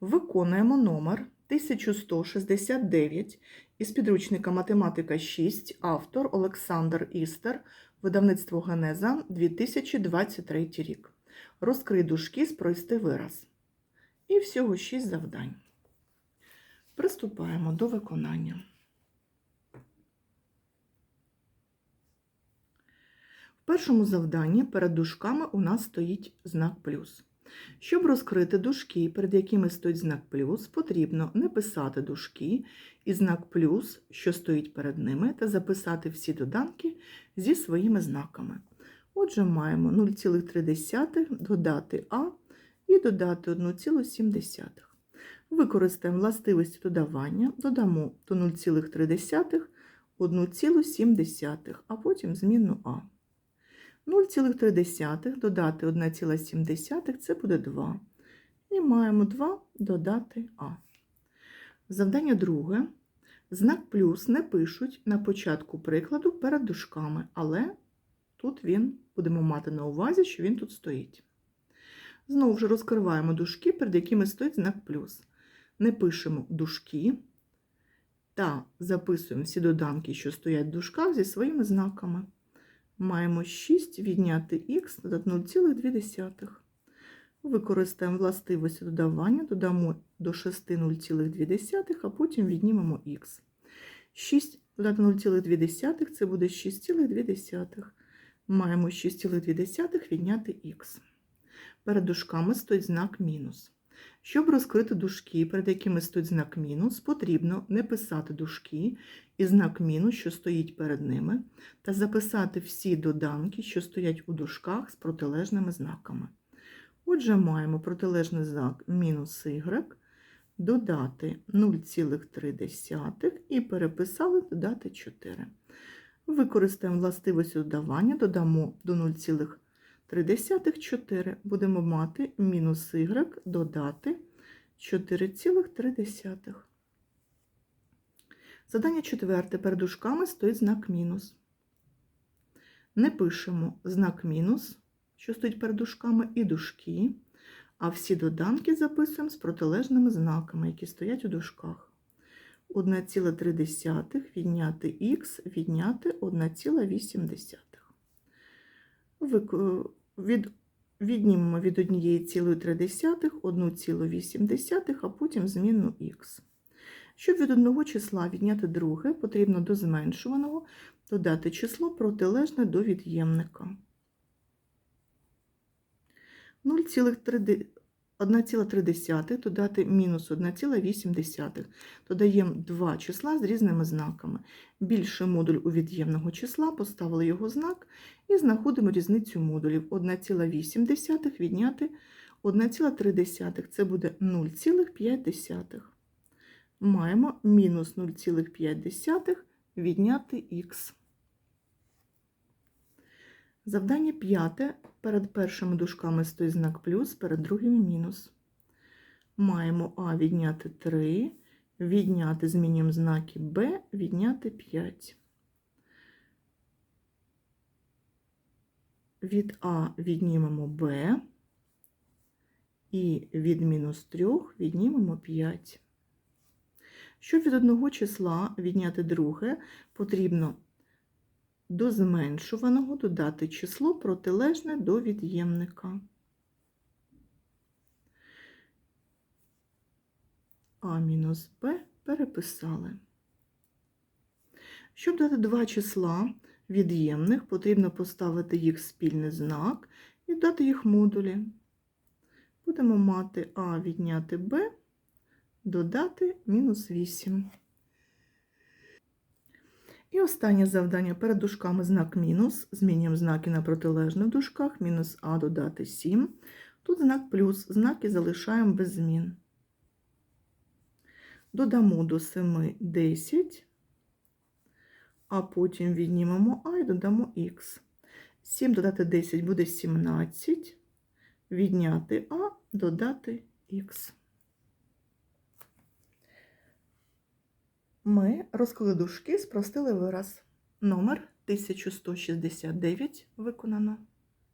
Виконуємо номер 1169 із підручника Математика 6, автор Олександр Істер, видавництво Генеза 2023 рік. Розкрий дужки, спрости вираз. І всього 6 завдань. Приступаємо до виконання. В першому завданні перед дужками у нас стоїть знак плюс. Щоб розкрити дужки, перед якими стоїть знак плюс, потрібно не писати дужки і знак плюс, що стоїть перед ними, та записати всі доданки зі своїми знаками. Отже, маємо 0,3 додати А і додати 1,7. Використаємо властивості додавання, додамо до 0,3 1,7, а потім змінну А. 0,3 додати 1,7 це буде 2. І маємо 2 додати А. Завдання друге. Знак плюс не пишуть на початку прикладу перед дужками, але тут він будемо мати на увазі, що він тут стоїть. Знову ж розкриваємо дужки, перед якими стоїть знак плюс. Не пишемо дужки та записуємо всі доданки, що стоять в дужках, зі своїми знаками. Маємо 6 відняти х додати 0,2. Використаємо властивості додавання, додамо до 6 0,2, а потім віднімемо х. 6 додати 0,2 це буде 6,2. Маємо 6,2 відняти х. Перед дужками стоїть знак мінус. Щоб розкрити дужки, перед якими стоїть знак мінус, потрібно не писати дужки і знак мінус, що стоїть перед ними, та записати всі доданки, що стоять у дужках з протилежними знаками. Отже, маємо протилежний знак мінус y, додати 0,3 і переписали додати 4. Використаємо властивість додавання, додамо до 0,3 4. Будемо мати мінус y додати 4,3. Задання четверте. Перед дужками стоїть знак мінус. Не пишемо знак мінус, що стоїть перед дужками, і дужки, а всі доданки записуємо з протилежними знаками, які стоять у дужках. 1,3 відняти х, відняти 1,8. Від, віднімемо від 1,3 1,8, а потім змінну х. Щоб від одного числа відняти друге, потрібно до зменшуваного додати число протилежне до від'ємника. 1,3 додати мінус 1,8. Додаємо два числа з різними знаками. Більший модуль у від'ємного числа, поставили його знак і знаходимо різницю модулів. 1,8 відняти 1,3. Це буде 0,5 маємо мінус 0,5 відняти х. Завдання п'яте. Перед першими дужками стоїть знак плюс, перед другими мінус. Маємо А відняти 3, відняти змінюємо знаки Б, відняти 5. Від А віднімемо Б і від мінус 3 віднімемо 5. Щоб від одного числа відняти друге, потрібно до зменшуваного додати число протилежне до від'ємника. А мінус Б переписали. Щоб дати два числа від'ємних, потрібно поставити їх спільний знак і дати їх модулі. Будемо мати А відняти Б додати мінус 8. І останнє завдання перед дужками знак мінус. Змінюємо знаки на протилежних дужках. Мінус А додати 7. Тут знак плюс, знаки залишаємо без змін. Додамо до 7 10, а потім віднімемо А і додамо Х. 7 додати 10 буде 17. Відняти А, додати Х. Ми розкладушки спростили вираз. Номер 1169 виконано.